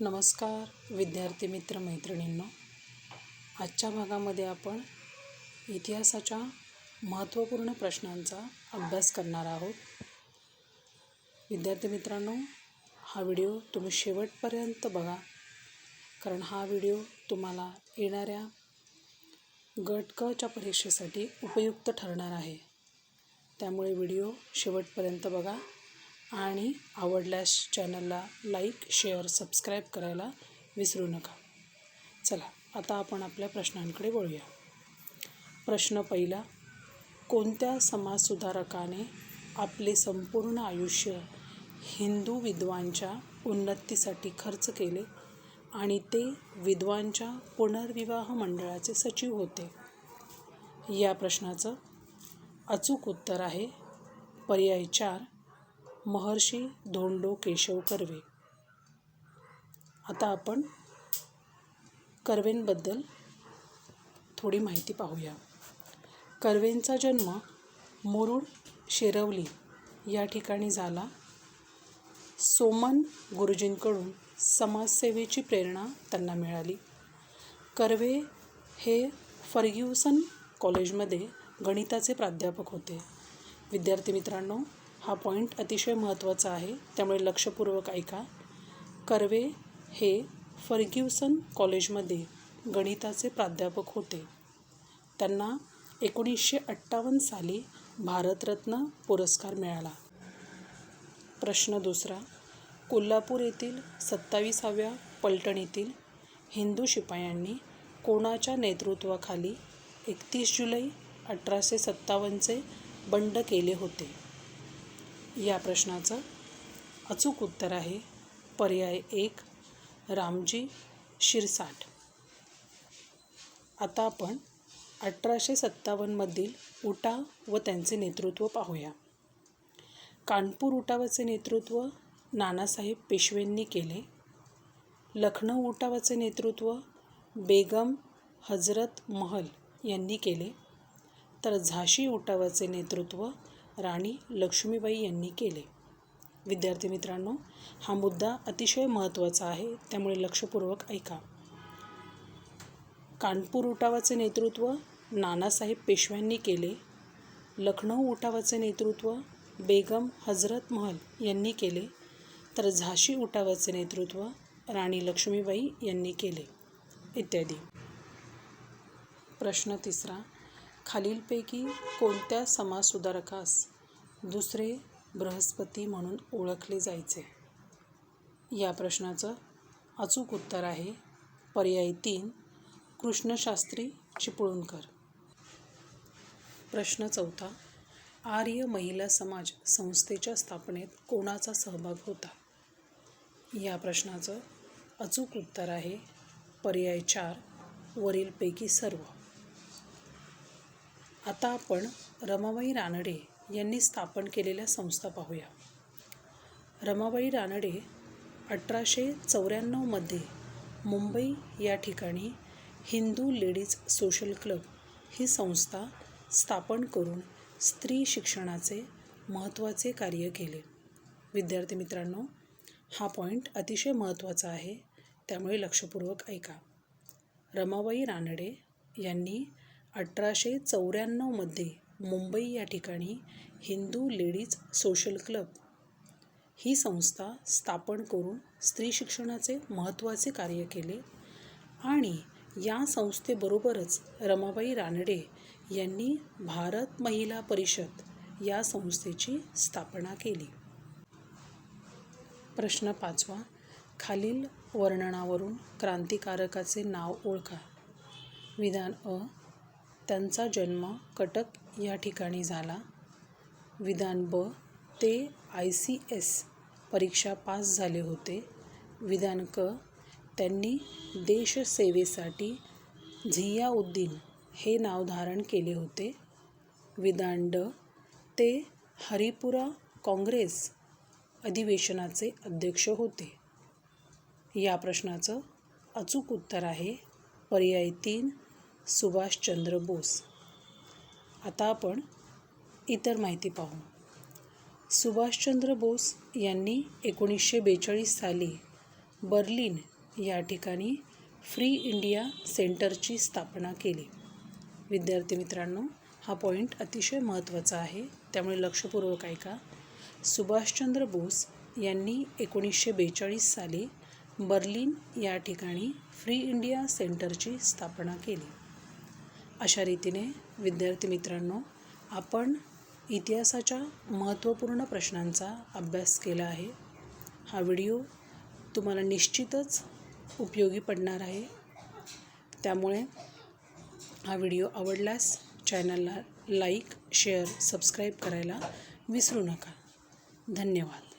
नमस्कार विद्यार्थी मित्र मैत्रिणींनो. आजच्या भागामध्ये आपण इतिहासाच्या महत्त्वपूर्ण प्रश्नांचा अभ्यास करणार आहोत. विद्यार्थी मित्रांनो हा व्हिडिओ तुम्ही शेवटपर्यंत बघा कारण हा व्हिडिओ तुम्हाला येणाऱ्या गट कच्या परीक्षेसाठी उपयुक्त ठरणार आहे. त्यामुळे व्हिडिओ शेवटपर्यंत बघा. आणि आवडल्यास चॅनलला लाईक शेअर सबस्क्राईब करायला विसरू नका. चला आता आपण आपल्या प्रश्नांकडे वळूया. प्रश्न पहिला कोणत्या समाजसुधारकाने आपले संपूर्ण आयुष्य हिंदू विद्वांच्या उन्नतीसाठी खर्च केले आणि ते विद्वांच्या पुनर्विवाह मंडळाचे सचिव होते? या प्रश्नाचं अचूक उत्तर आहे पर्याय चार महर्षी धोंडो केशव कर्वे. आता आपण कर्वेंबद्दल थोडी माहिती पाहूया. कर्वेंचा जन्म मुरुड शिरवली या ठिकाणी झाला. सोमन गुरुजींकडून समाजसेवेची प्रेरणा त्यांना मिळाली. कर्वे हे फर्ग्युसन कॉलेजमध्ये गणिताचे प्राध्यापक होते. विद्यार्थी मित्रांनो हा पॉईंट अतिशय महत्त्वाचा आहे. त्यामुळे लक्षपूर्वक ऐका. कर्वे हे फर्ग्युसन कॉलेजमध्ये गणिताचे प्राध्यापक होते. त्यांना एकोणीसशे अठ्ठावन्न साली भारतरत्न पुरस्कार मिळाला. प्रश्न दुसरा कोल्हापूर येथील सत्तावीसाव्या पलटणीतील हिंदू शिपायांनी कोणाच्या नेतृत्वाखाली एकतीस जुलै अठराशे सत्तावन्नचे बंड केले होते? या प्रश्नाचं अचूक उत्तर आहे. पर्याय एक रामजी शिरसाट. आता आपण अठराशे सत्तावन्नमधील उटा व त्यांचे नेतृत्व पाहूया. कानपूर उठावाचे नेतृत्व नानासाहेब पेशवेंनी केले. लखनौ उठावाचे नेतृत्व बेगम हजरत महल यांनी केले. तर झाशी उठावाचे नेतृत्व राणी लक्ष्मीबाई यांनी केले. विद्यार्थी मित्रांनो हा मुद्दा अतिशय महत्त्वाचा आहे त्यामुळे लक्षपूर्वक ऐका. कानपूर उठावाचे नेतृत्व नानासाहेब पेशव्यांनी केले. लखनौ उठावाचे नेतृत्व बेगम हजरत महल यांनी केले. तर झाशी उठावाचे नेतृत्व राणी लक्ष्मीबाई यांनी केले. इत्यादी. प्रश्न तिसरा खालीलपैकी कोणत्या समाजसुधारकास दुसरे बृहस्पती म्हणून ओळखले जायचे? या प्रश्नाचं अचूक उत्तर आहे पर्याय तीन कृष्णशास्त्री चिपळूणकर. प्रश्न चौथा आर्य महिला समाज संस्थेच्या स्थापनेत कोणाचा सहभाग होता? या प्रश्नाचं अचूक उत्तर आहे पर्याय चार वरीलपैकी सर्व. आता आपण रमाबाई रानडे यांनी स्थापन केलेल्या संस्था पाहूया. रमाबाई रानडे अठराशे चौऱ्याण्णवमध्ये मुंबई या ठिकाणी हिंदू लेडीज सोशल क्लब ही संस्था स्थापन करून स्त्री शिक्षणाचे महत्त्वाचे कार्य केले. विद्यार्थी मित्रांनो हा पॉईंट अतिशय महत्त्वाचा आहे त्यामुळे लक्षपूर्वक ऐका. रमाबाई रानडे यांनी अठराशे चौऱ्याण्णवमध्ये मुंबई या ठिकाणी हिंदू लेडीज सोशल क्लब ही संस्था स्थापन करून स्त्री शिक्षणाचे महत्त्वाचे कार्य केले आणि या संस्थेबरोबरच रमाबाई रानडे यांनी भारत महिला परिषद या संस्थेची स्थापना केली. प्रश्न पाचवा खालील वर्णनावरून क्रांतिकारकाचे नाव ओळखा. विधान अ त्यांचा जन्म कटक या ठिकाणी झाला. विधान ब ते आय सी एस परीक्षा पास झाले होते. विधान क त्यांनी देशसेवेसाठी झियाउद्दीन हे नाव धारण केले होते. विधान ड ते हरिपुरा काँग्रेस अधिवेशनाचे अध्यक्ष होते. या प्रश्नाचं अचूक उत्तर आहे. पर्याय तीन सुभाषचंद्र बोस. आता आपण इतर माहिती पाहू. सुभाषचंद्र बोस यांनी एकोणीसशे बेचाळीस साली बर्लिन या ठिकाणी फ्री इंडिया सेंटरची स्थापना केली. विद्यार्थी मित्रांनो हा पॉईंट अतिशय महत्त्वाचा आहे. त्यामुळे लक्षपूर्वक ऐका. सुभाषचंद्र बोस यांनी एकोणीसशे बेचाळीस साली बर्लिन या ठिकाणी फ्री इंडिया सेंटरची स्थापना केली. अशा रीतीने विद्यार्थी मित्रांनो आपण इतिहासाच्या महत्त्वपूर्ण प्रश्नांचा अभ्यास केला आहे. हा व्हिडिओ तुम्हाला निश्चितच उपयोगी पडणार आहे. त्यामुळे हा व्हिडिओ आवडल्यास चॅनलला लाईक शेअर सबस्क्राईब करायला विसरू नका. धन्यवाद.